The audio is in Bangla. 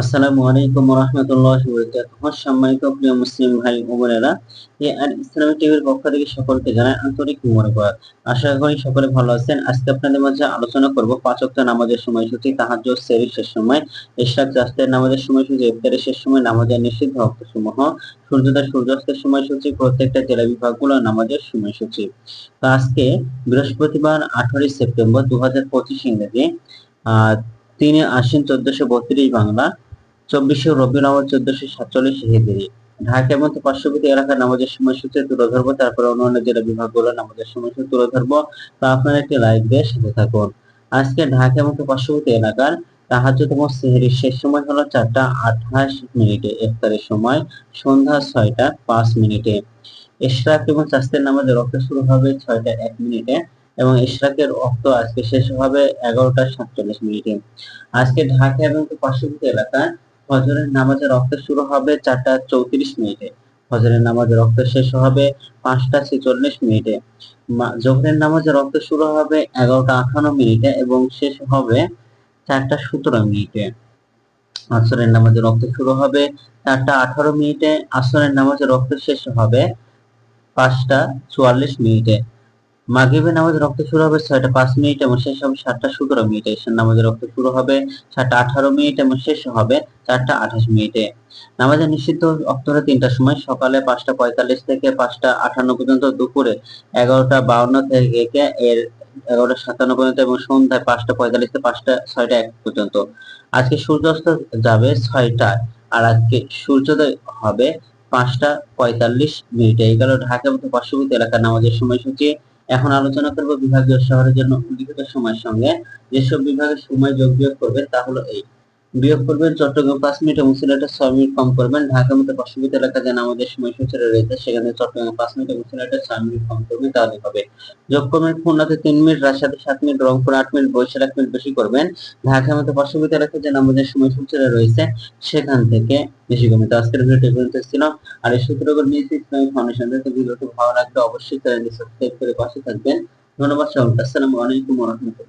আসসালামু আলাইকুম রহমতুল্লাহ সম্মানিত প্রিয় মুসলিম ভাই ও বোনেরা, এ আর ইসলামী টিভির পক্ষ থেকে সকলকে জানাই আন্তরিক মোবারকবাদ। আশা করি সকলে ভালো আছেন। আজকে আপনাদের মাঝে আলোচনা করব পাঁচ ওয়াক্ত নামাজের সময়সূচি, তাহাজ্জুদ সেহরির শেষ সময় ইশরাক জাস্তের নামাজের সময়সূচি, ইফতারের শেষ সময়, নামাজের নিষিদ্ধ সমূহ সূর্যোদয়, সূর্যাস্তের সময়সূচি, প্রত্যেকটা জেলা বিভাগগুলো নামাজের সময়সূচি। তো আজকে বৃহস্পতিবার, আঠারোই সেপ্টেম্বর দু হাজার পঁচিশ ইংরেজি তিনে আশ্বিন চোদ্দশো বত্রিশ বাংলা চব্বিশে রবি আওয়াল চোদ্দশো সাতচল্লিশ হিজরি। ঢাকা এবং পার্শ্ববর্তী এলাকার নামাজের সময়সূচি তুলে ধরবো, তারপরে অন্যান্য জেলা বিভাগগুলো নামাজের সময়সূচি তুলে ধরবো। তা আপনারা একটি লাইক দিয়ে সাথে থাকুন। আজকে ঢাকা এবং পার্শ্ববর্তী এলাকার তাহাজুদ এবং সেহরির শেষ সময় হলো চারটা আঠাশ মিনিটে, ইফতারের সময় সন্ধ্যা ছয়টা পাঁচ মিনিটে। ইশরাক এবং চাস্তের নামাজের রক্ত শুরু হবে ছয়টা এক মিনিটে এবং ইশরাকের রক্ত আজকে শেষ হবে এগারোটা সাতচল্লিশ মিনিটে। আজকে ঢাকা এবং পার্শ্ববর্তী এলাকায় ফজরের নামাজের রক্ত শুরু হবে চারটা চৌত্রিশ মিনিটে। ফজরের নামাজের রক্ত শেষ হবে পাঁচটা ছেচল্লিশ মিনিটে। জোহরের নামাজের রক্ত শুরু হবে এগারোটা আঠান্ন মিনিটে এবং শেষ হবে চারটা সতেরো মিনিটে। আসরের নামাজের রক্ত শুরু হবে চারটা আঠারো মিনিটে। আসরের নামাজের রক্ত শেষ হবে পাঁচটা চুয়াল্লিশ মিনিটে। মাগরিবের নামাজের রক্ত শুরু হবে ছয়টা পাঁচ মিনিট এবং শেষ হবে সাতটা সতেরো মিনিটে। এশার নামাজের রক্ত শুরু হবে সাতটা আঠারো মিনিট এবং শেষ হবে চারটা আঠাশ মিনিটে। নামাজের নিষিদ্ধ রক্ত তিনটার সময় সকালে পাঁচটা পঁয়তাল্লিশ থেকে পাঁচটা আঠান্ন পর্যন্ত, দুপুরে এগারোটা বাউন্ন থেকে এর এগারোটা সাতান্ন পর্যন্ত এবং সন্ধ্যায় পাঁচটা পঁয়তাল্লিশ থেকে পাঁচটা ছয়টা এক পর্যন্ত। আজকে সূর্যাস্ত যাবে ছয়টায় আর আজকে সূর্যোদয় হবে পাঁচটা পঁয়তাল্লিশ মিনিটে। এই গেল ঢাকা মতো পার্শ্ববর্তী এলাকার নামাজের সময়সূচি। এখন আলোচনা করব বিভাগীয় শহরের জন্য উল্লিখিত সময়ের সঙ্গে। যেসব বিভাগের সময় যোগ বিয়োগ করবে তা হলো এই। বিয়োগ করবেন চট্টগ্রাম পাঁচ মিনিট এবং সিলেটে ছয় মিনিট কম করবেন। ঢাকা মতো পার্শ্ববর্তী এলাকা যেন আমাদের সময়সূচি রয়েছে, সেখানে চট্টগ্রাম পাঁচ মিনিট এবং সিলেটে ছয় মিনিট কম করবেন, তাহলে হবে। যোগ করবেন খুলনাতে তিন মিনিট, রাজশাহীতে সাত মিনিট, রংপুর আট মিনিট, বরিশাল এক মিনিট বেশি করবেন। ঢাকা মতো পার্শ্ববর্তী এলাকা যেন আমাদের সময়সূচি রয়েছে, সেখান থেকে বেশি কমে তো আজকের ভিডিওটি পর্যন্ত ছিল। আর এই সূত্র করে নিয়েছি ইসলামিক ফাউন্ডেশন থেকে ভিডিওটি ভালো লাগলে অবশ্যই চ্যানেলটি সাবস্ক্রাইব করে পাশে থাকবেন। ধন্যবাদ সকলকে আসসালামু আলাইকুম ওয়া রাহমাতুল্লাহ।